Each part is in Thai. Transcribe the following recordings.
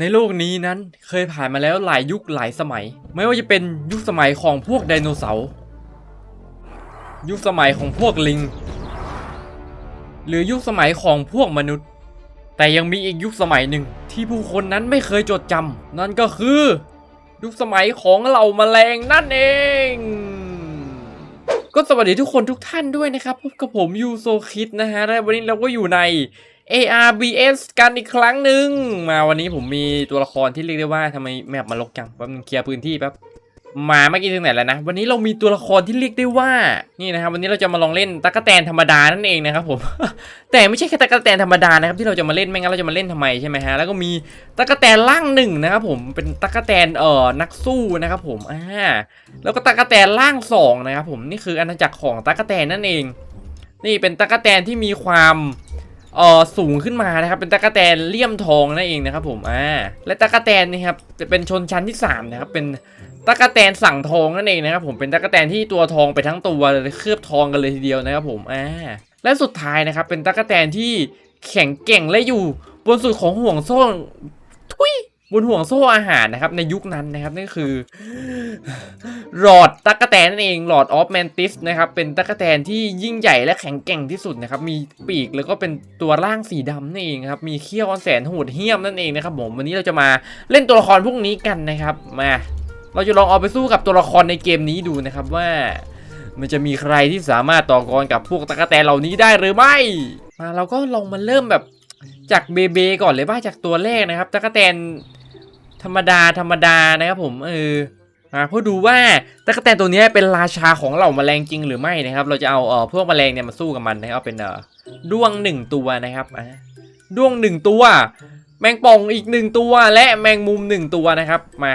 ในโลกนี้นั้นเคยผ่านมาแล้วหลายยุคหลายสมัย ไม่ว่าจะเป็นยุคสมัยของพวกไดโนเสาร์ยุคสมัยของพวกลิง หรือยุคสมัยของพวกมนุษย์ แต่ยังมีอีกยุคสมัยหนึ่งที่ผู้คนนั้นไม่เคยจดจำนั่นก็คือ ยุคสมัยของเหล่าแมลงนั่นเอง ก็สวัสดีทุกคนทุกท่านด้วยนะครับพบกับผมยูโซคิดนะฮะและวันนี้เราก็อยู่ใน ARBS กันอีกครั้งหนึ่งมาวันนี้ผมมีตัวละครที่เรียกได้ว่าทำไมแมปมันรกจังแป๊บนึงเคลียร์พื้นที่แป๊บมาเมื่อกี้ถึงไหนแล้วนะ วันนี้เรามีตัวละครที่เรียกได้ว่า นี่นะครับ วันนี้เราจะมาลองเล่นตั๊กแตนธรรมดานั่นเองนะครับผม แต่ไม่ใช่แค่ตั๊กแตนธรรมดานะครับที่เราจะมาเล่นไม่งั้นเราจะมาเล่นทำไมใช่ไหมฮะ แล้วก็มีตั๊กแตนล่างหนึ่งนะครับผม เป็นตั๊กแตนเอ่อนักสู้นะครับผม อ่า แล้วก็ตั๊กแตนล่างสองนะครับผม นี่คืออาณาจักรของตั๊กแตนนั่นเอง นี่เป็นตั๊กแตนที่มีความ เอ่อสูงขึ้นมานะครับ เป็นตะกะแตนเลี่ยมทองนั่นเองนะครับผมอ่าและตะกะแตนนี่ครับจะเป็นชนชั้นที่สามนะครับเป็นตะกะแตนสั่งทองนั่นเองนะครับผมเป็นตะกะแตนที่ตัวทองไปทั้งตัวเลยเคลือบทองกันเลยทีเดียวนะครับผมอ่าและสุดท้ายนะครับเป็นตะกะแตนที่แข็งแกร่งและอยู่บนสุดของห่วงโซ่ทุย บนห่วงโซ่อาหารนะครับในยุคนั้นนะครับนั่นคือหลอดตั๊กแตนนั่นเองหลอดออฟแมนติสนะครับเป็นตั๊กแตนที่ยิ่งใหญ่และแข็งแกร่งที่สุดนะครับมีปีกแล้วก็เป็นตัวร่างสีดำนั่นเองครับมีเขี้ยวอันแสนโหดเหี้ยมนั่นเองนะครับผมวันนี้เราจะมาเล่นตัวละครพวกนี้กันนะครับมาเราจะลองเอาไปสู้กับตัวละครในเกมนี้ดูนะครับว่า มันจะมีใครที่สามารถต่อกรกับพวกตั๊กแตนเหล่านี้ได้หรือไม่มาเราก็ลองมาเริ่มแบบจากเบเบก่อนเลยว่าจากตัวแรกนะครับตั๊กแตน ธรรมดาธรรมดานะครับผมเอออ่าเพื่อดูว่าตะกแตนตัวนี้เป็นราชาของเหล่าแมลงจริงหรือไม่นะครับ เราจะเอาเอ่อพวกแมลงเนี่ยมาสู้กับมันนะครับเอาเป็นเอ่อด้วงหนึ่งตัวนะครับอ่าด้วงหนึ่งตัว แมงป่องอีกหนึ่งตัว และแมงมุมหนึ่งตัวนะครับมา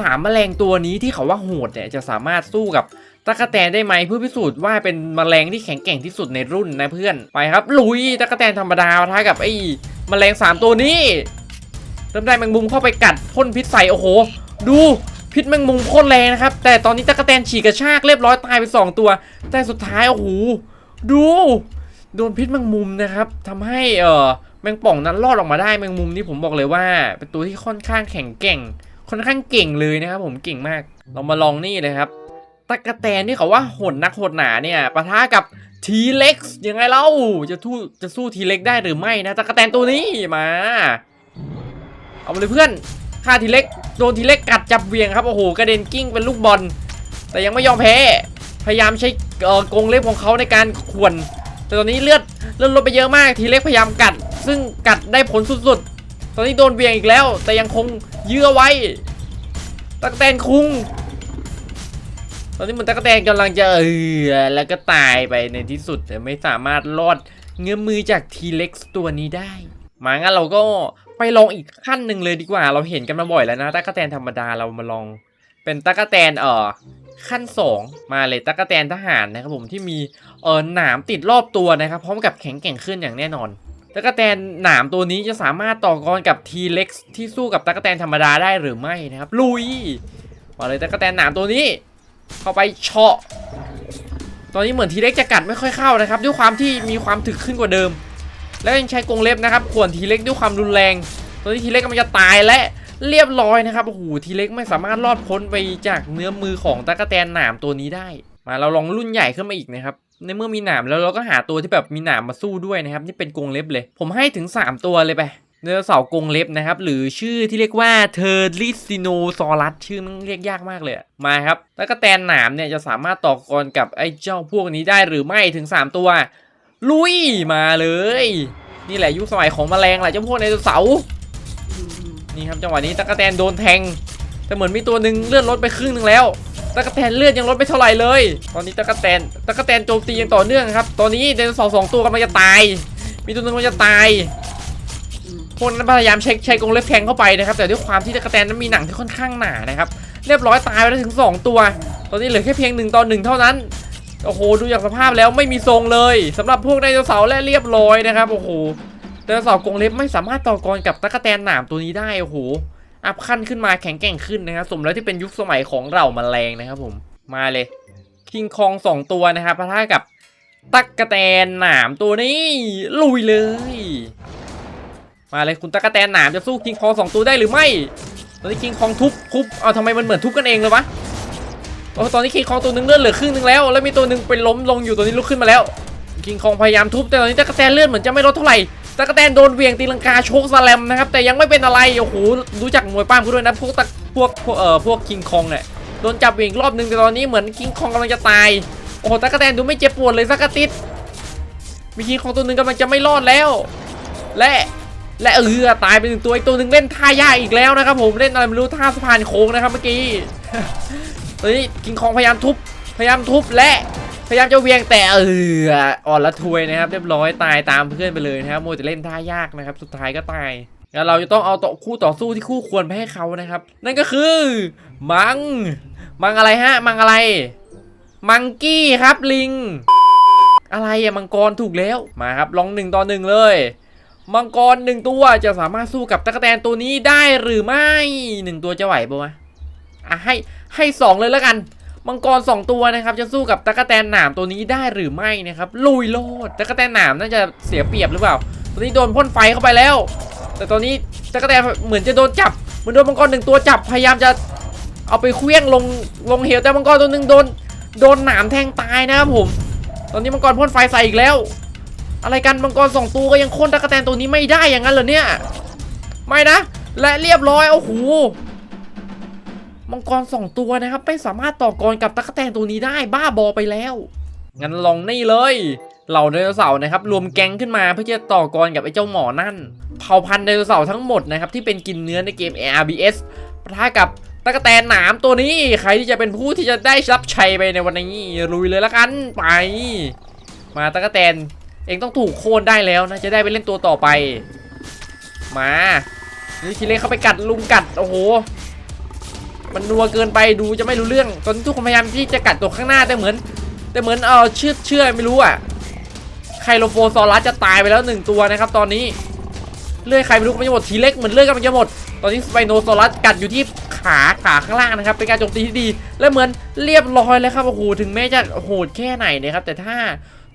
สามแมลงตัวนี้ที่เขาว่าโหดเนี่ยจะสามารถสู้กับตะกแตนได้ไหมเพื่อพิสูจน์ว่าเป็นแมลงที่แข็งแกร่งที่สุดในรุ่นนะเพื่อนไปครับลุยตะกแตนธรรมดาปะทะกับไอ้แมลงสามตัวนี้ เริ่มได้แมงมุมเข้าไปกัดพ่นพิษใส่โอ้โห ดูพิษแมงมุมโคตรแรงนะครับ แต่ตอนนี้ตะกแตนฉีกกระชากเรียบร้อยตายไป2ตัว แต่สุดท้ายโอ้โหดูโดนพิษแมงมุมนะครับทำให้เออแมงป่องนั้นรอดออกมาได้แมงมุมนี่ผมบอกเลยว่า เป็นตัวที่ค่อนข้างแข็งแกร่ง ค่อนข้างเก่งเลยนะครับ ผมเก่งมาก เรามาลองนี่เลยครับตะกแตนที่เขาว่าหดนักหดหนาเนี่ยปะทะกับทีเล็กซ์ยังไงเล่าจะทูจะสู้ทีเล็กได้หรือไม่นะตะกแตนตัวนี้มา เอาไปเลยเพื่อนฆ่าทีเล็กโดนทีเล็กกัดจับเวียงครับโอ้โหกระเด็นกิ้งเป็นลูกบอล แต่ยังไม่ยอมแพ้ พยายามใช้เอ่อกรงเล็บของเขาในการข่วน แต่ตอนนี้เลือดเลือดลดไปเยอะมากทีเล็กพยายามกัด ซึ่งกัดได้ผลสุดๆ ตอนนี้โดนเวียงอีกแล้ว แต่ยังคงยื้อไว้ตักแตนคุงตอนนี้เหมันตั๊กแตนกำลังจะเออแล้วก็ตายไปในที่สุดแต่ไม่สามารถรอดเงื้อมือจากทีเล็กตัวนี้ได้มางั้นเราก็ ไปลองอีกขั้นหนึ่งเลยดีกว่า เราเห็นกันมาบ่อยแล้วนะตั๊กแตนธรรมดาเรามาลอง เป็นตั๊กแตนเอ่อขั้นสองมาเลยตั๊กแตนทหารนะครับผมที่มีเอ่อหนามติดรอบตัวนะครับพร้อมกับแข็งแกร่งขึ้นอย่างแน่นอนตั๊กแตนหนามตัวนี้จะสามารถต่อกรกับทีเล็กที่สู้กับตั๊กแตนธรรมดาได้หรือไม่นะครับ ลุยมาเลยตั๊กแตนหนามตัวนี้ เข้าไปเฉาะ ตอนนี้เหมือนทีเล็กจะกัดไม่ค่อยเข้านะครับ ด้วยความที่มีความถึกขึ้นกว่าเดิม แล้วยังใช้กรงเล็บนะครับข่วนทีเล็กด้วยความรุนแรงตอนนี้ทีเล็กกำลังจะตายและเรียบร้อยนะครับโอ้โหทีเล็กไม่สามารถรอดพ้นไปจากเนื้อมือของตะกแตนหนามตัวนี้ได้ มาเราลองรุ่นใหญ่ขึ้นมาอีกนะครับในเมื่อมีหนามแล้วเราก็หาตัวที่แบบมีหนามมาสู้ด้วยนะครับนี่เป็นกรงเล็บเลย ผมให้ถึง 3 ตัวเลยไปเนื้อเสาร์กรงเล็บนะครับ หรือชื่อที่เรียกว่าเทอร์ลิซิโนซอรัสชื่อมันเรียกยากมากเลยมาครับตะกแตนหนามเนี่ยจะสามารถต่อกรกับไอ้เจ้าพวกนี้ได้หรือไม่ถึง 3 ตัว ลุยมาเลย นี่แหละยุคสมัยของแมลงแหละเจ้าพวกไดโนเสานี่ครับจังหวะนี้ตะกแตนโดนแทง แต่เหมือนมีตัวหนึ่งเลือดลดไปครึ่งหนึงแล้วตะกแตนเลือดยังลดไม่เท่าไหร่เลย ตอนนี้ตะกแตนตะกแตนโจมตีอย่างต่อเนื่องครับ ตอนนี้ไดโนเสาร์สองตัวกำลังจะตาย มีตัวหนึงกำลังจะตาย พวกนั้นพยายามใช้ใช้กรงเล็บแทงเข้าไปนะครับ แต่ด้วยความที่ตะกแตนนั้นมีหนังที่ค่อนข้างหนานะครับ เรียบร้อยตายไปแล้วถึง 2 ตัว ตอนนี้เหลือแค่เพียงหนึ่งต่อหนึ่งเท่านั้น โอ้โหดูจากสภาพแล้วไม่มีทรงเลยสำหรับพวกไดโนเสาร์และเรียบร้อยนะครับโอ้โหไดโนเสาร์กรงเล็บไม่สามารถต่อกรกับตะกแตนหนามตัวนี้ได้โอ้โหอัพขั้นขึ้นมาแข็งแกร่งขึ้นนะครับสมแล้วที่เป็นยุคสมัยของเรามาแมลงนะครับผมมาเลยคิงคองสองตัวนะครับปะทะกับตักกะแตนหนามตัวนี้ลุยเลย มาเลยคุณตะกะแตนหนามจะสู้คิงคองสองตัวได้หรือไม่ตอนนี้คิงคองทุบทุบเอาทำไมมันเหมือนทุบกันเองเลยวะ โอ้ตอนนี้คิงคองตัวหนึงเลือดเหลือครึ่งหนึงแล้ว แล้วมีตัวหนึงเป็นล้มลงอยู่ตัวนี้ลุกขึ้นมาแล้ว คิงคองพยายามทุบแต่ตอนนี้ตะกะแตนเลือดเหมือนจะไม่ลดเท่าไหร่ตะกะแตนโดนเวียงตีลังกาโชกสแลมนะครับแต่ยังไม่เป็นอะไรโอ้โหรู้จักมวยป้ามกูด้วยนะพวกตะพวกพวกเอ่อพวกคิงคองเนี่ยโดนจับเวียงรอบหนึงแต่ตอนนี้เหมือนคิงคองกำลังจะตายโอ้โหตะกะแตนดูไม่เจ็บปวดเลยสักติดมีคิงของตัวหนึ่งกำลังจะไม่รอดแล้ว และและเออตายไปหนึ่งตัวอีกตัวหนึ่งเล่นท่ายากอีกแล้วนะครับผมเล่นอะไรไม่รู้ท่าสะพานโค้งนะครับเมื่อกี้ ตอนนี้คิงคองพยายามทุบ พยายามทุบและพยายามจะเวียงแต่เอออ่อนละทวยนะครับ เรียบร้อยตายตามเพื่อนไปเลยนะครับโมวแต่เล่นท่ายากนะครับ สุดท้ายก็ตายแล้วเราจะต้องเอาต่อคู่ต่อสู้ที่คู่ควรไปให้เขานะครับ นั่นก็คือ มัง มังอะไรฮะ มังอะไร มังกี้ครับลิง อะไรอะมังกรถูกแล้วมาครับลองหนึ่งต่อหนึ่งเลยมังกรหนึ่งตัวจะสามารถสู้กับตะกแตนตัวนี้ได้หรือไม่หนึ่งตัวจะไหวปะวะ อะให้ให้สองเลยแล้วกันมังกรสองตัวนะครับจะสู้กับตะกแตนหนามตัวนี้ได้หรือไม่นะครับลุยโลดตะกแตนหนามน่าจะเสียเปรียบหรือเปล่าตัวนี้โดนพ่นไฟเข้าไปแล้ว แต่ตอนนี้ตะกแตนเหมือนจะโดนจับเหมือนโดนมังกรหนึ่งตัวจับพยายามจะเอาไปเคลี้ยงลงลงเหวแต่มังกรตัวหนึ่งโดนโดนหนามแทงตายนะครับผม ตอนนี้มังกรพ่นไฟใส่อีกแล้ว อะไรกันมังกรสองตัวก็ยังโค่นตะกแตนตัวนี้ไม่ได้อย่างนั้นเหรอเนี่ยไม่นะและเรียบร้อยโอ้โห มังกรสองตัวนะครับ ไม่สามารถต่อกรกับตะกแตนตัวนี้ได้บ้าบอไปแล้ว งั้นลองนี่เลยเหล่าไดโนเสาร์นะครับรวมแก๊งขึ้นมาเพื่อจะต่อกรกับไอ้เจ้าหมอนั่น เผ่าพันธุ์ไดโนเสาร์ทั้งหมดนะครับที่เป็นกินเนื้อในเกม ARBS ปะทะกับตะกแตนหนามตัวนี้ใครที่จะเป็นผู้ที่จะได้รับชัยไปในวันนี้ลุยเลยละกันไป มาตะกแตนเองต้องถูกโค่นได้แล้วนะจะได้ไปเล่นตัวต่อไป มานี่ทีเล็กเข้าไปกัดลุงกัดโอ้โห มันนัวเกินไปดูจะไม่รู้เรื่อง ตอนทุกคนพยายามที่จะกัดตัวข้างหน้าแต่เหมือน แต่เหมือนเออเชื่อเชื่อไม่รู้อะไคโลโฟซอรัสจะตายไปแล้วหนึ่งตัวนะครับ ตอนนี้เลื่อยใครไม่รู้ก็ไม่หมดทีเล็กเหมือนเลื่อยกำลังจะหมด ตอนนี้สไปโนซอรัสกัดอยู่ที่ขาขาข้างล่างนะครับ เป็นการโจมตีที่ดี และเหมือนเรียบร้อยแล้วครับโอ้โหถึงแม้จะโหดแค่ไหนนะครับ แต่ถ้า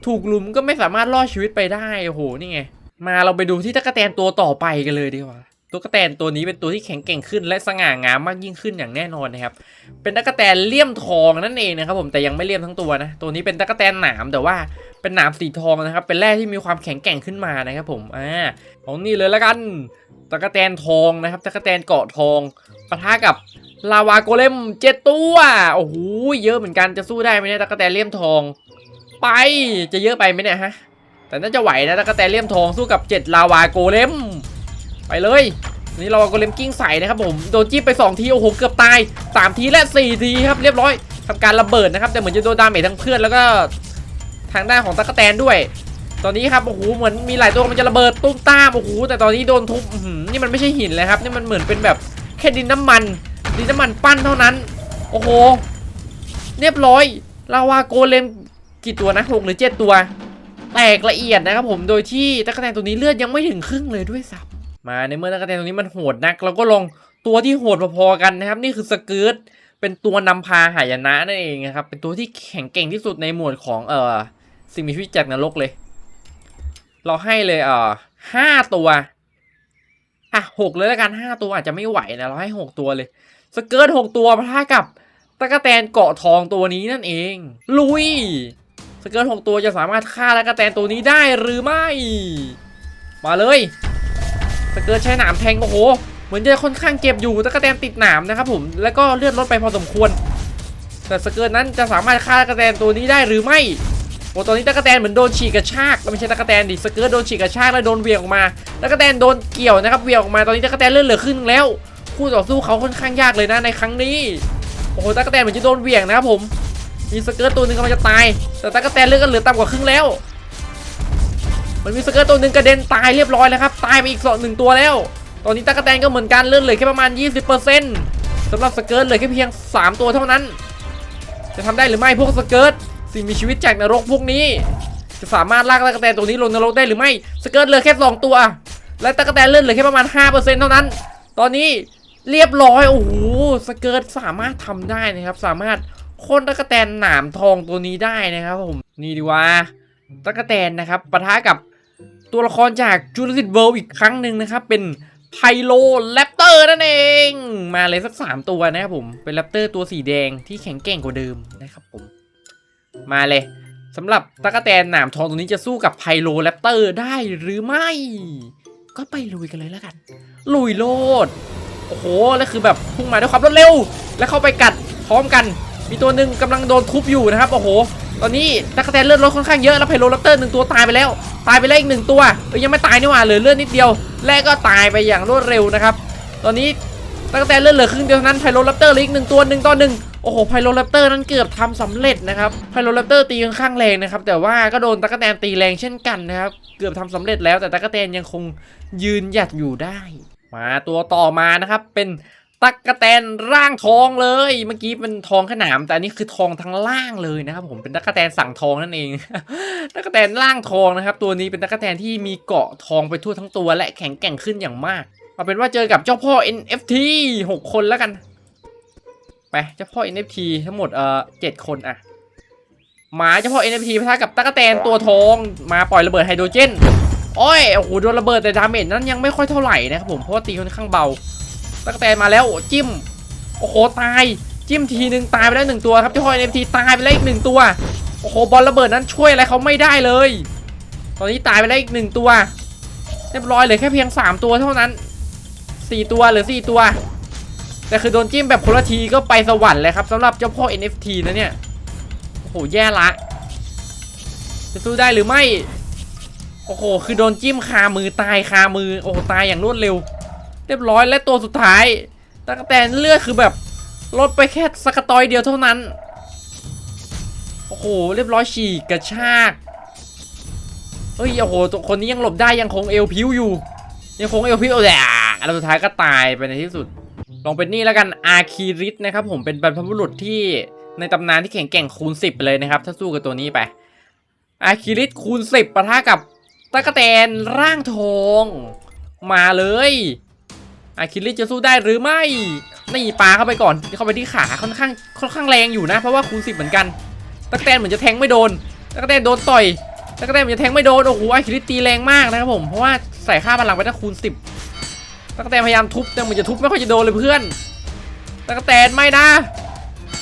ถูกลุมก็ไม่สามารถรอดชีวิตไปได้โอ้โหนี่ไงมาเราไปดูที่ตะกแตนตัวต่อไปกันเลยดีกว่า ตะกแตนตัวนี้เป็นตัวที่แข็งแกร่งขึ้นและสง่างามมากยิ่งขึ้นอย่างแน่นอนนะครับ เป็นตะกแตนเลี่ยมทองนั่นเองนะครับผมแต่ยังไม่เลี่ยมทั้งตัวนะ ตัวนี้เป็นตะกแตนหนามแต่ว่าเป็นหนามสีทองนะครับ เป็นแร่ที่มีความแข็งแกร่งขึ้นมานะครับผมอ่าของนี่เลยแล้วกันตะกแตนทองนะครับตะกแตนเกาะทองปะทะกับลาวาโกเลมเจ็ดตัวโอ้โหเยอะเหมือนกันจะสู้ได้ไหมเนี่ยตะกแตนเลี่ยมทอง ไปจะเยอะไปไหมเนี่ยฮะแต่น่าจะไหวนะตะกแตนเลี่ยมทองสู้กับเจ็ดลาวาโกเลม ไปเลยนี่ลาวาโกเลมกิ้งใส่นะครับผมโดนจิ้ไปสองทีโอ้โหเกือบตายสามทีและสี่ทีครับเรียบร้อยทำการระเบิดนะครับแต่เหมือนจะโดนดาเมจทั้งเพื่อนแล้วก็ทางด้านของตะกแตนด้วย ตอนนี้ครับโอ้โหเหมือนมีหลายตัวมันจะระเบิดตุ้มตามโอ้โหแต่ตอนนี้โดนทุบนี่มันไม่ใช่หินเลยครับนี่มันเหมือนเป็นแบบแค่ดินน้ำมันดินน้ำมันปั้นเท่านั้น โอ้โห เรียบร้อยลาวาโกเลมกี่ตัวนะหกหรือเจ็ดตัว แตกละเอียดนะครับผม โดยที่ตะกแตนตัวนี้เลือดยังไม่ถึงครึ่งเลยด้วยซ้ำ มาในเมื่อตะกแตนตัวนี้มันโหดนัก เราก็ลองตัวที่โหดพอๆกันนะครับ นี่คือสเกิร์ตเป็นตัวนำพาหายนะนั่นเองนะครับ เป็นตัวที่แข็งเก่งที่สุดในหมวดของเอ่อสิ่งมีชีวิตจากนรกเลย เราให้เลยเอ่อห้าตัวอะหกเลยแล้วกันห้าตัวอาจจะไม่ไหวนะเราให้หกตัวเลย สเกิร์ตหกตัวพะกับตะกแตนเกาะทองตัวนี้นั่นเอง ลุย สเกิร์ตหกตัวจะสามารถฆ่าตะกแตนตัวนี้ได้หรือไม่ มาเลย เกิร์ตใช้หนามแทงโอ้โหเหมือนจะค่อนข้างเจ็บอยู่ตะกะแตนติดหนามนะครับผมแล้วก็เลือดลดไปพอสมควร แต่สเกิร์ตนั้นจะสามารถฆ่าตะกแตนตัวนี้ได้หรือไม่โอ้ตอนนี้ตะกะแตนเหมือนโดนฉีกกระชากไม่ใช่ตะกะแตนดิสเกิร์ตโดนฉีกกระชากแล้วโดนเวียงออกมาตะกะแตนโดนเกี่ยวนะครับเวียงออกมาตอนนี้ตะกะแตนเลือดเหลือครึ่งนึงแล้ว คู่ต่อสู้เขาค่อนข้างยากเลยนะในครั้งนี้โอ้โหตะกะแตนเหมือนจะโดนเวียงนะครับผมมีสเกิร์ตตัวหนึ่งกำลังจะตายแต่ตะกะแตนเลือดก็เหลือต่ำกว่าครึ่งแล้ว มันมีสเกิร์ตตัวหนึ่งกระเด็นตายเรียบร้อยแล้วครับ ตายไปอีกสองหนึ่งตัวแล้ว ตอนนี้ตะกแตนก็เหมือนกันเลื่อดเหลือแค่ประมาณ 20%สำหรับสเกิร์ตเหลือแค่เพียง 3 ตัวเท่านั้น จะทำได้หรือไม่พวกสเกิร์ตสิ่งมีชีวิตจากนรกพวกนี้ จะสามารถลากตะกแตนตัวนี้ลงนรกได้หรือไม่สเกิร์ตเหลือแค่สองตัว และตะกแตนเลื่อดเหลือแค่ประมาณ 5%เท่านั้น ตอนนี้เรียบร้อยโอ้โหสเกิร์ตสามารถทำได้นะครับ สามารถโค่นตะกแตนหนามทองตัวนี้ได้นะครับผมนี่ดีว่าตะกแตนนะครับปะทะกับ ตัวละครจากจูเลสิตเวิลด์อีกครั้งหนึ่งนะครับ เป็นไพโลแรปเตอร์นั่นเอง มาเลยสักสามตัวนะครับผม เป็นแรปเตอร์ตัวสีแดงที่แข็งแกร่งกว่าเดิมนะครับผม มาเลยสำหรับตะกแตนหนามทองตัวนี้จะสู้กับไพโลแรปเตอร์ได้หรือไม่ ก็ไปลุยกันเลยแล้วกัน ลุยโลด โอ้โห แล้วคือแบบพุ่งมาด้วยความรวดเร็ว แล้วเข้าไปกัดพร้อมกัน มีตัวหนึ่งกำลังโดนทุบอยู่นะครับ โอ้โห ตอนนี้ตะกแตนเลือดลดค่อนข้างเยอะแล้วไพโรลแรปเตอร์หนึ่งตัวตายไปแล้ว ตายไปแล้วอีกหนึ่งตัวเอ้ยยังไม่ตายนี่หว่าเหลือเลือดนิดเดียว และก็ตายไปอย่างรวดเร็วนะครับ ตอนนี้ตะกแตนเลือดเหลือครึ่งเดียวเท่านั้นไพโรลแรปเตอร์เหลืออีกหนึ่งตัวหนึ่งต่อหนึ่งโอ้โหไพโรลแรปเตอร์นั้นเกือบทำสำเร็จนะครับไพโรลแรปเตอร์ตีค่อนข้างแรงนะครับ แต่ว่าก็โดนตะกแตนตีแรงเช่นกันนะครับ เกือบทำสำเร็จแล้วแต่ตะกแตนยังคงยืนหยัดอยู่ได้ มาตัวต่อมานะครับเป็น ตักกะแตนร่างทองเลย เมื่อกี้เป็นทองขนามแต่อันนี้คือทองทั้งล่างเลยนะครับผมเป็นตักกะแตนสั่งทองนั่นเองตักกะแตนร่างทองนะครับ ตัวนี้เป็นตักกะแตนที่มีเกาะทองไปทั่วทั้งตัวและแข็งแกร่งขึ้นอย่างมากเอาเป็นว่าเจอกับเจ้าพ่อ NFT 6 คนแล้วกันไปเจ้าพ่อ NFT ทั้งหมดเอ่อเจ็ดคนอะหมาเจ้าพ่อ NFT พะทะกับตั๊กะแตนตัวทองมาปล่อยระเบิดไฮโดรเจนโอ้ยโอ้โหโดนระเบิดแต่ดาเมจนั้นยังไม่ค่อยเท่าไหร่นะครับผมเพราะว่าตีค่อนข้างเบา ตั๊กแตนมาแล้วจิ้ม โอ้โหตาย จิ้มทีหนึ่งตายไปแล้วหนึ่งตัวครับเจ้าพ่อ NFT ตายไปแล้วอีกหนึ่งตัว โอ้โหบอลระเบิดนั้นช่วยอะไรเขาไม่ได้เลย ตอนนี้ตายไปแล้วอีกหนึ่งตัวเรียบร้อยเหลือแค่เพียงสามตัวเท่านั้นสี่ตัวหลือสี่ตัว แต่คือโดนจิ้มแบบคนละทีก็ไปสวรรค์เลยครับสำหรับเจ้าพ่อ NFT นะเนี่ย โอ้โห แย่ละ จะสู้ได้หรือไม่ โอ้โห คือโดนจิ้มคามือตายคามือ โอ้โห ตายอย่างรวดเร็ว เรียบร้อยและตัวสุดท้ายตะกแตนเลือดคือแบบลดไปแค่สกตอยเดียวเท่านั้น โอ้โห เรียบร้อยฉีกกระชาก เฮ้ย โอ้โหตัวคนนี้ยังหลบได้ยังคงเอวพิ้วอยู่ ยังคงเอวพิ้วแหละแล้วสุดท้ายก็ตายไปในที่สุด ลองเป็นนี่แล้วกัน อาคีริสนะครับผม เป็นบรรพบุรุษที่ในตำนานที่แข็งแกร่งคูณ 10 ไปเลยนะครับ ถ้าสู้กับตัวนี้ไป อาคีริสคูณ 10ปะทะกับตะกะแตนร่างทอง มาเลย อาคิริสจะสู้ได้หรือไม่ นี่ปาเข้าไปก่อน เข้าไปที่ขาค่อนข้างค่อนข้างแรงอยู่นะ เพราะว่าคูณ10เหมือนกันตะกแตนเหมือนจะแทงไม่โดนตะกแตนโดนต่อยตะกแตนเหมือนจะแทงไม่โดน โอ้โหอาคิริสตีแรงมากนะครับผม เพราะว่าใส่ค่าพลังไปตั้งคูณ10ตะกแตนพยายามทุบ แต่เหมือนจะทุบไม่ค่อยจะโดนเลยเพื่อนตะกแตนไม่นะ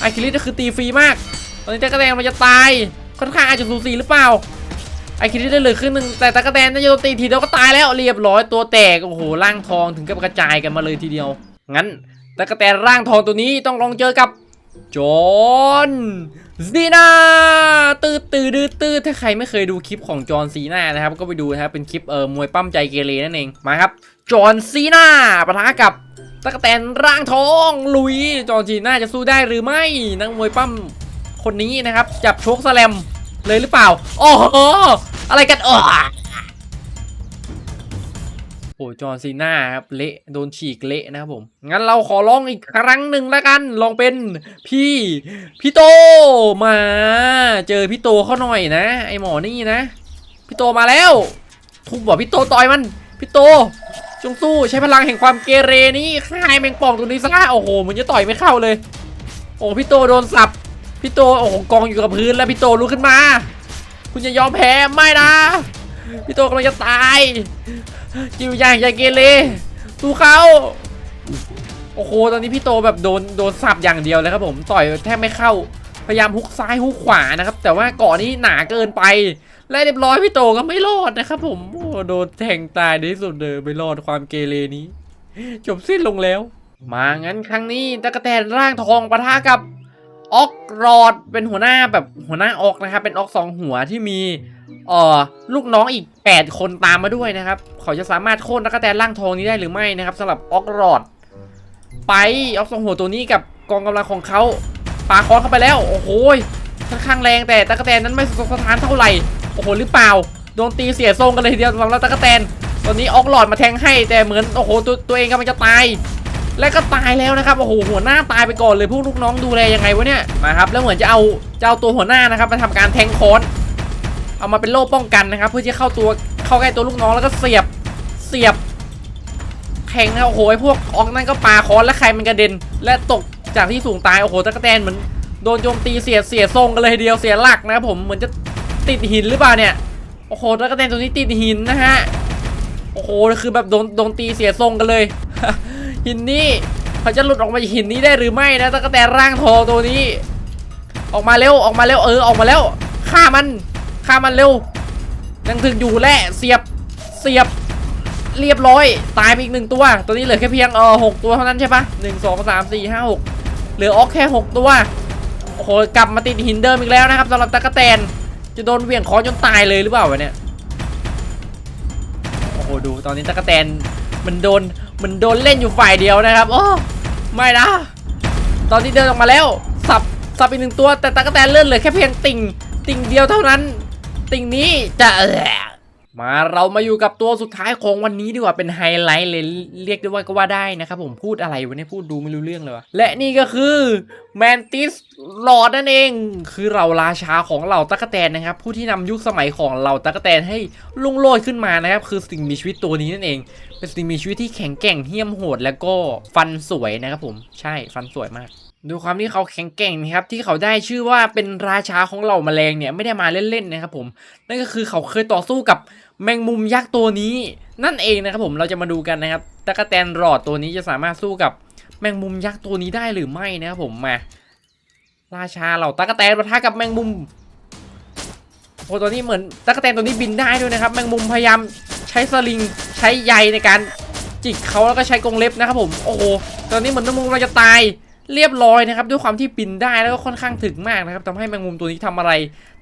ไอคิริสก็คือตีฟรีมาก ตอนนี้ตะกะแตนมันจะตาย ค่อนข้างอาจจะสูสีหรือเปล่า ไอคิริสได้เลือครึ่งหนึ่งแต่ตะกะแตนน่าจะโดนตีทีเดียวก็ตายแล้วเรียบร้อยตัวแตกโอ้โหร่างทองถึงกับกระจายกันมาเลยทีเดียว งั้นตะกะแตนร่างทองตัวนี้ต้องลองเจอกับจอห์นซีนาตืดตืดตืดตืดถ้าใครไม่เคยดูคลิปของจอห์นซีนานะครับ ก็ไปดูนะครับเป็นคลิปเอ่อมวยปั้มใจเกเรนั่นเองมาครับจอห์นซีนาปะทะกับตะกแตนร่างทองลุยจอห์นซีนาจะสู้ได้หรือไม่นักมวยปั้มคนนี้นะครับ จับโชคสแลม เลยหรือเปล่า โอ้โห อะไรกันเออโอ้จอห์ซีน่าครับเละโดนฉีกเละนะครับผม งั้นเราขอลองอีกครั้งหนึ่งแล้วกัน ลองเป็นพี่พี่โตมา เจอพี่โตเขาหน่อยนะ ไอหมอนี่นะพี่โตมาแล้ว ทุบบอกพี่โตต่อยมันพี่โต จงสู้ใช้พลังแห่งความเกเรนี้ฆ่าไอ้แมงป่องตัวนี้ซะโอ้โหมันจะต่อยไม่เข้าเลย โอ้พี่โตโดนสับ พี่โตโอ้โหกองอยู่กับพื้นแล้วพี่โตลุกขึ้นมา คุณจะยอมแพ้ไม่นะ พี่โตกำลังจะตายจิวอย่างอย่าเกเรสู้เขาโอ้โหตอนนี้พี่โตแบบโดนโดนสับอย่างเดียวเลยครับผมต่อยแทบไม่เข้าพยายามฮุกซ้ายฮุกขวานะครับ แต่ว่าเกาะนี้หนาเกินไป และเรียบร้อยพี่โตก็ไม่รอดนะครับ ผมโอ้โดนแทงตายในที่สุดเลยไม่รอดความเกเรนี้จบสิ้นลงแล้ว มางั้นครั้งนี้ตะกะแตนร่างทองปะทะกับ ออกรอดเป็นหัวหน้าแบบหัวหน้าออกนะครับ เป็นออกสองหัวที่มีเอ่อลูกน้องอีก 8 คนตามมาด้วยนะครับ เขาจะสามารถโค่นตะกแตนร่างทองนี้ได้หรือไม่นะครับสำหรับออกรอด ไปออกสองหัวตัวนี้กับกองกำลังของเขาปาคอนเข้าไปแล้ว โอ้โหค่อนข้างแรงแต่ตะกแตนนั้นไม่สะท้านเท่าไหร่โอ้โหหรือเปล่าโดนตีเสียทรงกันเลยทีเดียวสำหรับตะกแตนตอนนี้ออกหลอดมาแทงให้แต่เหมือนโอ้โหตัวตัวเองกำลังจะตาย และก็ตายแล้วนะครับโอ้โหหัวหน้าตายไปก่อนเลยพวกลูกน้องดูแลยังไงวะเนี่ยมาครับแล้วเหมือนจะเอาจะเอาตัวหัวหน้านะครับมาทำการแทงคอนเอามาเป็นโล่ป้องกันนะครับ เพื่อที่จะเข้าตัวเข้าใกล้ตัวลูกน้องแล้วก็เสียบเสียบแทงนะโอ้โหไอ้พวกออกนั่นก็ปาคอนและใครมันกระเด็น และตกจากที่สูงตายโอ้โหตะกะแตนเหมือนโดนโจมตีเสียเสียทรงกันเลยทีเดียวเสียหลักนะครับผมเหมือนจะติดหินหรือเปล่าเนี่ยโอ้โหตะกแตนตัวนี้ติดหินนะฮะโอ้โหคือแบบโดนโดนตีเสียทรงกันเลย หินนี้ เขาจะหลุดออกมาจากหินนี้ได้หรือไม่นะตะกแตนร่างทองตัวนี้ ออกมาเร็วออกมาเร็วเออออกมาแล้วฆ่ามันฆ่ามันเร็วยังถึงอยู่แหละเสียบเสียบเรียบร้อย ตายไปอีกหนึ่งตัว ตัวนี้เหลือแค่เพียงเออหกตัวเท่านั้นใช่ปะหนึ่งสองสามสี่ห้าหกเหลือออกแค่หกตัวโอ้โหกลับมาติดหินเดิมอีกแล้วนะครับสำหรับตะกแตนจะโดนเหวี่ยงคอจนตายเลยหรือเปล่าวะเนี่ยโอ้โหดูตอนนี้ตะกแตนมันโดน หมือนโดนเล่นอยู่ฝ่ายเดียวนะครับโอ้ไม่นะ ตอนที่เดินออกมาแล้ว สับสับอีกหนึ่งตัวแต่ตะกะแตนเลื่อนเลยแค่เพียงติ่งติ่งเดียวเท่านั้น ติ่งนี้จะเออ มาเรามาอยู่กับตัวสุดท้ายของวันนี้ดีกว่าเป็นไฮไลท์เลยเรียกได้ว่าก็ว่าได้นะครับผมพูดอะไรวะเนี่ยพูดดูไม่รู้เรื่องเลยวะและนี่ก็คือแมนติสหลอดนั่นเอง คือเราราชาของเหล่าตะกแตนนะครับ ผู้ที่นำยุคสมัยของเหล่าตะกแตนให้ลุ่งโรยขึ้นมานะครับ คือสิ่งมีชีวิตตัวนี้นั่นเอง เป็นสิ่งมีชีวิตที่แข็งแกร่งเหี้ยมโหดแล้วก็ฟันสวยนะครับผมใช่ฟันสวยมากดูความที่เขาแข็งแกร่งนะครับที่เขาได้ชื่อว่าเป็นราชาของเหล่าแมลงเนี่ยไม่ได้มาเล่นๆนะครับผมนั่นก็คือเขาเคยต่อสู้กับ แมงมุมยักษ์ตัวนี้ นั่นเองนะครับผมเราจะมาดูกันนะครับตะกแตนรอดตัวนี้จะสามารถสู้กับแมงมุมยักษ์ตัวนี้ได้หรือไม่นะครับผมมา ราชาเหล่าตะกแตนปะทะกับแมงมุมโอ้ตัวนี้เหมือนตะกแตนตัวนี้บินได้ด้วยนะครับ แมงมุมพยายามใช้สลิงใช้ใยในการจิกเขาแล้วก็ใช้กรงเล็บนะครับผมโอ้โหตอนนี้เหมือนแมงมุมเราจะตายเรียบร้อยนะครับด้วยความที่บินได้แล้วก็ค่อนข้างถึกมากนะครับทำให้แมงมุมตัวนี้ทำอะไร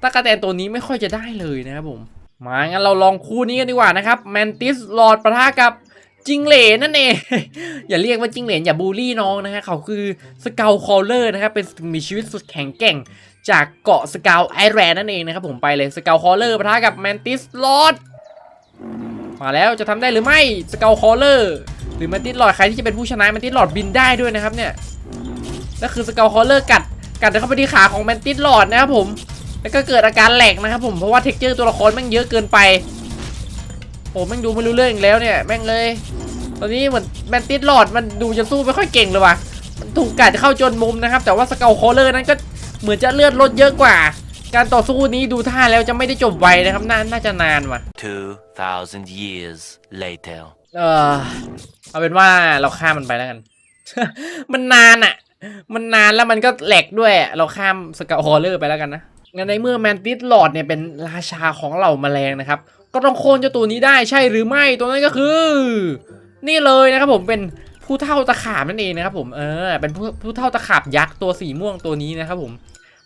ตะกแตนตัวนี้ไม่ค่อยจะได้เลยนะครับผม มางั้นเราลองคู่นี้กันดีกว่านะครับแมนติสหลอดประทะกับจิงเหลนนั่นเอง อย่าเรียกว่าจิงเหลนอย่าบูลลี่น้องนะฮะเขาคือสเกลคอลเลอร์นะครับเป็นมีชีวิตสุดแข็งแกร่ง จากเกาะสเกลไอแรนนั่นเองนะครับผมไปเลยสเกลคอลเลอร์ประทะกับแมนติสหลอดมาแล้วจะทำได้หรือไม่สเกลคอลเลอร์หรือแมนติสหลอดใครที่จะเป็นผู้ชนะแมนติสหลอดบินได้ด้วยนะครับเนี่ยนั่นคือสเกลคอลเลอร์กัดกัดเข้าไปที่ขาของแมนติสหลอดนะครับผม แล้วก็เกิดอาการแหลกนะครับผมเพราะว่าเท็กเจอร์ตัวละครแม่งเยอะเกินไปโอ้แม่งดูไม่รู้เรื่องอีกแล้วเนี่ยแม่งเลยตอนนี้เหมือนแมนติสหลอดมันดูจะสู้ไม่ค่อยเก่งเลยว่ะมันถูกกัดเข้าจนมุมนะครับ แต่ว่าสเกลคอลเลอร์นั้นก็เหมือนจะเลือดลดเยอะกว่า การต่อสู้นี้ดูท่าแล้วจะไม่ได้จบไวนะครับน่าน่าจะนานว่ะ2,000 years later. เออเอาเป็นว่าเราข้ามมันไปแล้วกัน มันนานอะ่ะ มันนานแล้วมันก็แหลกด้วยอะเราข้ามสกาฮอลเลอร์ไปแล้วกันนะ งั้นในเมื่อแมนติสลอดเนี่ยเป็นราชาของเหล่าแมลงนะครับ ก็ต้องโค่นเจ้าตัวนี้ได้ใช่หรือไม่ตัวนั้นก็คือ นี่เลยนะครับผมเป็นผู้เท่าตะขาบนั่นเองนะครับผมเออเป็นผู้ผู้เท่าตะขาบยักษ์ตัวสีม่วงตัวนี้นะครับผม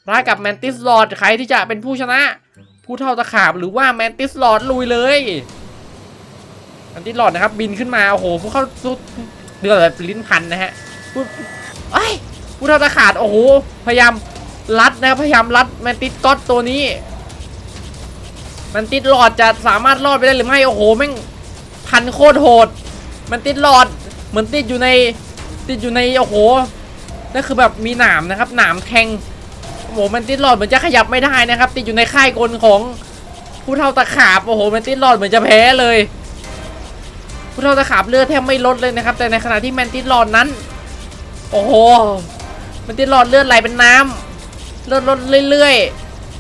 ร้ายกับแมนติสลอดใครที่จะเป็นผู้ชนะ ผู้เท่าตะขาบหรือว่าแมนติสลอดลุยเลยอันที่หลอดนะครับ บินขึ้นมาโอ้โหผู้เข้าสู้เดือดแบบลิ้นพันนะฮะผู้ไอ้ผู้เท่าตะขาดโอ้โหพยายาม รัดนะครับพยายามรัดแมนติสก๊อตตัวนี้แมนติสหลอดจะสามารถรอดไปได้หรือไม่โอ้โหแม่งพันโคตรโหดแมนติสหลอดเหมือนติดอยู่ในติดอยู่ในโอ้โหนั่นคือแบบมีหนามนะครับหนามแทงโอ้โหแมนติสหลอดเหมือนจะขยับไม่ได้นะครับ ติดอยู่ในค่ายกลของผู้เท่าตะขาบโอ้โหแมนติสหลอดเหมือนจะแพ้เลยผู้เท่าตะขาบเลือดแทบไม่ลดเลยนะครับ แต่ในขณะที่แมนติสหลอดนั้น โอ้โหแมนติสหลอดเลือดไหลเป็นน้ำเลดลดเรื่อย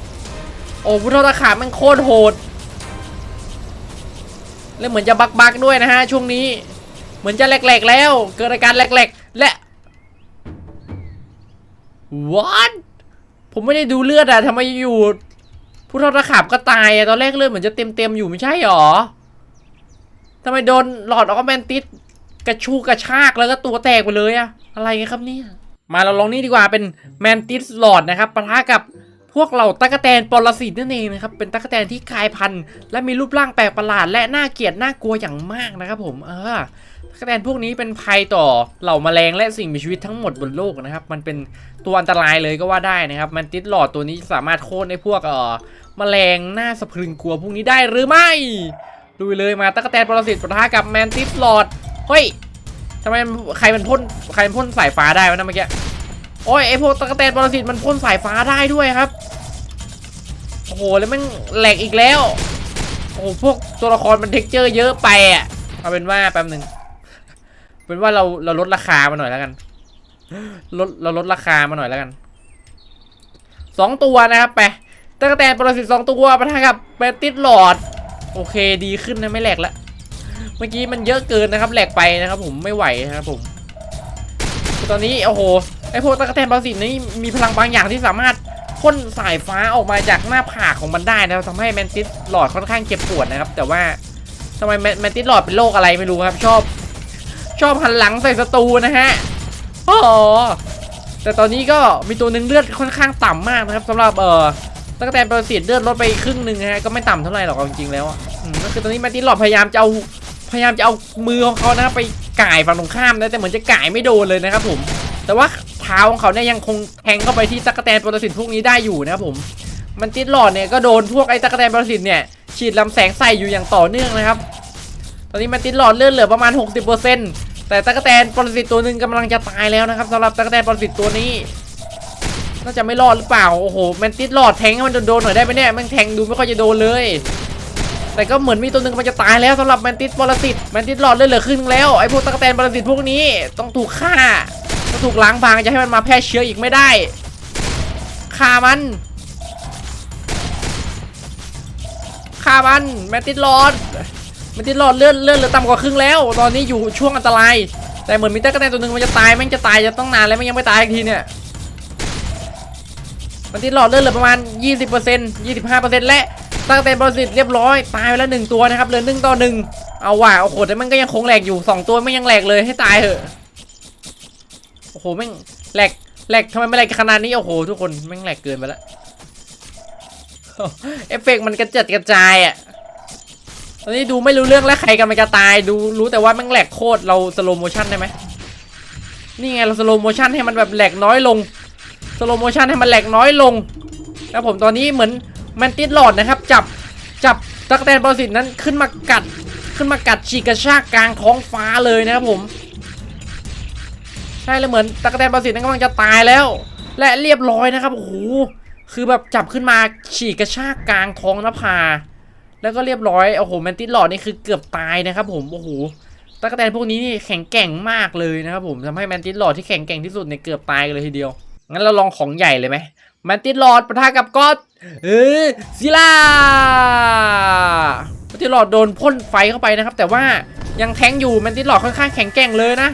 ๆ โอ้ผู้เท่าตะขาบมันโคตรโหด แล้วเหมือนจะบักบักๆด้วยนะฮะ ช่วงนี้ เหมือนจะแหลกๆแล้ว เกิดอาการแหลกๆ และ what ผมไม่ได้ดูเลือดอะทำไมอยู่ผู้เท่าตะขาบก็ตายอะตอนแรกเลือดเหมือนจะเต็มๆอยู่ไม่ใช่หรอทำไมโดนหลอดออกแมนติสกระชูกระชากแล้วก็ตัวแตกไปเลยอะอะไรกันครับเนี่ย มาเราลองนี่ดีกว่าเป็นแมนติสหลอดนะครับปะทะกับพวกเหล่าตะกแตนปรสิตนั่นเองนะครับเป็นตะกแตนที่กลายพันธุ์และมีรูปร่างแปลกประหลาด และน่าเกลียดน่ากลัวอย่างมากนะครับ ผมเออตะกแตนพวกนี้เป็นภัยต่อเหล่าแมลงและสิ่งมีชีวิตทั้งหมดบนโลกนะครับ มันเป็นตัวอันตรายเลยก็ว่าได้นะครับแมนติสหลอดตัวนี้สามารถโค่นในพวกเอ่อแมลงน่าสะพรึงกลัวพวกนี้ได้หรือไม่ดูเลยมาตะกแตนปรสิตปะทะกับแมนติสหลอดเฮ้ย ทำไมใครมันพ่นใครมันพ่นสายฟ้าได้วะนะเมื่อกี้โอ้ยไอพวกตะกแตนปรสิตมันพ่นสายฟ้าได้ด้วยครับโอ้โหแล้วมันแหลกอีกแล้วโอ้พวกตัวละครมันเท็กเจอร์เยอะไปอะเอาเป็นว่าแป๊บหนึ่งเป็นว่าเราเราลดราคามาหน่อยแล้วกันลดเราลดราคามาหน่อยแล้วกันสองตัวนะครับไปตะกแตนปรสิตสองตัวปะทะกับแมนติสหลอด โอเคดีขึ้นนะไม่แหลกละ เมื่อกี้มันเยอะเกินนะครับแหลกไปนะครับ ผมไม่ไหวนะครับผม ตอนนี้โอ้โหไอพวกตะกแตนปรสิตนี้มีพลังบางอย่างที่สามารถพ่นสายฟ้าออกมาจากหน้าผากของมันได้นะครับทำให้แมนติสหลอดค่อนข้างเจ็บปวดนะครับ แต่ว่าทำไมแมนติสหลอดเป็นโรคอะไรไม่รู้ครับ ชอบ ชอบหันหลังใส่ศัตรูนะฮะอ๋อแต่ตอนนี้ก็มีตัวหนึ่งเลือดค่อนข้างต่ำมากนะครับสำหรับเอ่อตะกแตนปรสิตเลือดลดไปครึ่งหนึ่งฮะก็ไม่ต่ำเท่าไหร่หรอกจริงๆแล้วอะอืมก็คือตอนนี้แมนติสหลอดพยายามจะเอา พยายามจะเอามือของเขานะครับไปก่ายฝั่งตรงข้ามนะแต่เหมือนจะก่ายไม่โดนเลยนะครับผม แต่ว่าเท้าของเขาเนี่ยยังคงแทงเข้าไปที่ตะกแตนปรสิตพวกนี้ได้อยู่นะครับผมมันติดหลอดเนี่ยก็โดนพวกไอ้ตะกแตนปรสิตเนี่ยฉีดลำแสงใส่อยู่อย่างต่อเนื่องนะครับ ตอนนี้มันติดหลอดเลือดเหลือประมาณ 60%แต่ตะกแตนปรสิตตัวหนึ่งกำลังจะตายแล้วนะครับสำหรับตะกแตนปรสิตตัวนี้น่าจะไม่รอดหรือเปล่าโอ้โหแมนติสหลอดแทงมันโดนหน่อยได้ไหมเนี่ยมันแทงดูไม่ค่อยจะโดนเลย แต่ก็เหมือนมีตัวหนึ่งมันจะตายแล้วสำหรับแมนติสปรสิตแมนติสหลอดเลือดเหลือครึ่งแล้วไอ้พวกตะกแตนปรสิตพวกนี้ต้องถูกฆ่าต้องถูกล้างบางจะให้มันมาแพร่เชื้ออีกไม่ได้ฆ่ามันฆ่ามันแมนติสหลอดแมนติสหลอดเลือดเลือดเหลือต่ำกว่าครึ่งแล้ว ตอนนี้อยู่ช่วงอันตราย แต่เหมือนมีตะกแตนตัวหนึ่งมันจะตายแม่งจะตายจะต้องนานแล้วแม่งยังไม่ตายอีกทีเนี่ยมันที่หลอดเลือดเหลือประมาณ 20% 25%และ ตั้งแต่บริสิทธิ์เรียบร้อยตายไปแล้วหนึ่งตัวนะครับเหลือหนึ่งต่อหนึ่งเอาว่ะโอ้โหแต่มันก็ยังคงแหลกอยู่2ตัวไม่ยังแหลกเลยให้ตายเถอะโอ้โหแม่งแหลกแหลกทำไมไม่แหลกขนาดนี้โอ้โหทุกคนแม่งแหลกเกินไปแล้วเอฟเฟกต์มันกระจัดกระจายอะตอนนี้ดูไม่รู้เรื่องแล้วใครกันมันจะตายดูรู้แต่ว่าแม่งแหลกโคตรเราสโลโมชั่นได้ไหมนี่ไงเราสโลโมชั่นให้มันแบบแหลกน้อยลงสโลโมชั่นให้มันแหลกน้อยลงแล้วผมตอนนี้เหมือน แมนติสหลอดนะครับ จับจับตะกแตนปรสิตนั้นขึ้นมากัดขึ้นมากัดฉีกกระชากกลางท้องฟ้าเลยนะครับผม ใช่เลยเหมือนตะกแตนปรสิตนั้นกำลังจะตายแล้ว และเรียบร้อยนะครับโอ้โหคือแบบจับขึ้นมาฉีกกระชากกลางท้องนภาแล้วก็เรียบร้อยโอ้โหแมนติสหลอดนี่คือเกือบตายนะครับ ผมโอ้โหตะกแตนพวกนี้นี่แข็งแกร่งมากเลยนะครับผมทำให้แมนติสหลอดที่แข็งแกร่งที่สุดเนี่ยเกือบตายเลยทีเดียวงั้นเราลองของใหญ่เลยไหม แมนติสหลอดปะทะกับก็อดเออซิล่าแมนติสหลอดโดนพ่นไฟเข้าไปนะครับ แต่ว่ายังแทงอยู่แมนติสหลอดค่อนข้างแข็งแกร่งเลยนะ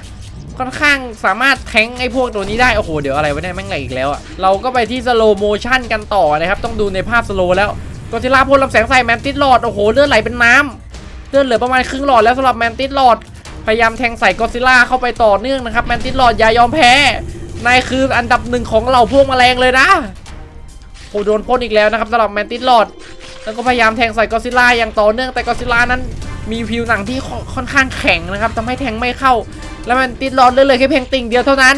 ค่อนข้างสามารถแทงไอ้พวกตัวนี้ได้ โอ้โห เดี๋ยวอะไรวะเนี่ยแม่งไหลอีกแล้วอะเราก็ไปที่สโลโมชั่นกันต่อนะครับ ต้องดูในภาพสโลแล้วก็ซิล่าพ่นลำแสงใส่แมนติสหลอด โอ้โห เลือดไหลเป็นน้ำเลือดเหลือประมาณครึ่งหลอดแล้วสำหรับแมนติสหลอด พยายามแทงใส่ก็อดซิลล่าเข้าไปต่อเนื่องนะครับ แมนติสหลอดอย่ายอมแพ้ นายคืออันดับหนึ่งของเหล่าพวกแมลงเลยนะโหโดนพ่นอีกแล้วนะครับสำหรับแมนติสหลอดแล้วก็พยายามแทงใส่กอซิล่าอย่างต่อเนื่องแต่กอซิล่านั้นมีผิวหนังที่ค่อนข้างแข็งนะครับทำให้แทงไม่เข้า แล้วแมนติสหลอดเลือดเลยแค่เพียงติ่งเดียวเท่านั้น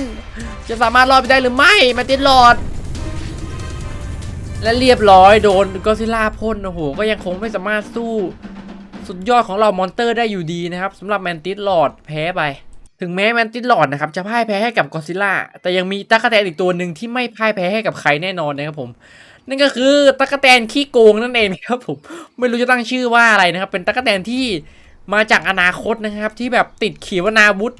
จะสามารถรอดไปได้หรือไม่แมนติสหลอด และเรียบร้อยโดนก็อซิลล่าพ่นโอ้โหก็ยังคงไม่สามารถสู้ สุดยอดของเรามอนเตอร์ได้อยู่ดีนะครับสำหรับแมนติสหลอดแพ้ไป ถึงแม้แมนติสหลอดนะครับจะพ่ายแพ้ให้กับกอซิล่าแต่ยังมีตั๊กแตนอีกตัวหนึ่งที่ไม่พ่ายแพ้ให้กับใครแน่นอนนะครับผม นั่นก็คือตั๊กแตนขี้โกงนั่นเองครับผมไม่รู้จะตั้งชื่อว่าอะไรนะครับ เป็นตั๊กแตนที่มาจากอนาคตนะครับ ที่แบบติดขีปนาวุธ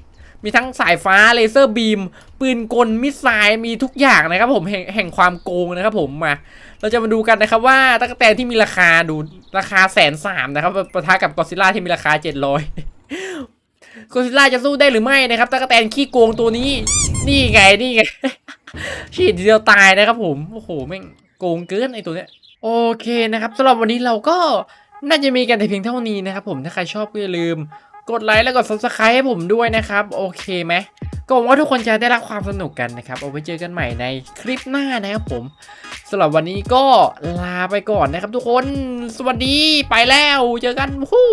มีทั้งสายฟ้าเลเซอร์บีม ปืนกลมิสไซล์มีทุกอย่างนะครับผมแห่งแห่งความโกงนะครับผมมา เราจะมาดูกันนะครับว่าตั๊กแตนที่มีราคาดูราคาแสนสามนะครับปะทะกับกอซิล่าที่มีราคาเจ็ดร้อย กอซิล่าจะสู้ได้หรือไม่นะครับตั๊กแตนขี้โกงตัวนี้ นี่ไงนี่ไงฉีดเดียวตายนะครับผมโอ้โหแม่งโกงเกินไอตัวเนี้ยโอเคนะครับสำหรับวันนี้เราก็น่าจะมีกันแต่เพียงเท่านี้นะครับผมถ้าใครชอบก็อย่าลืม กดไลค์แล้วกด subscribe ให้ผมด้วยนะครับ โอเคไหมก็หวังว่าทุกคนจะได้รับความสนุกกันนะครับเอาไว้เจอกันใหม่ในคลิปหน้านะครับผมสำหรับวันนี้ก็ลาไปก่อนนะครับทุกคน สวัสดีไปแล้ว เจอกันฮู้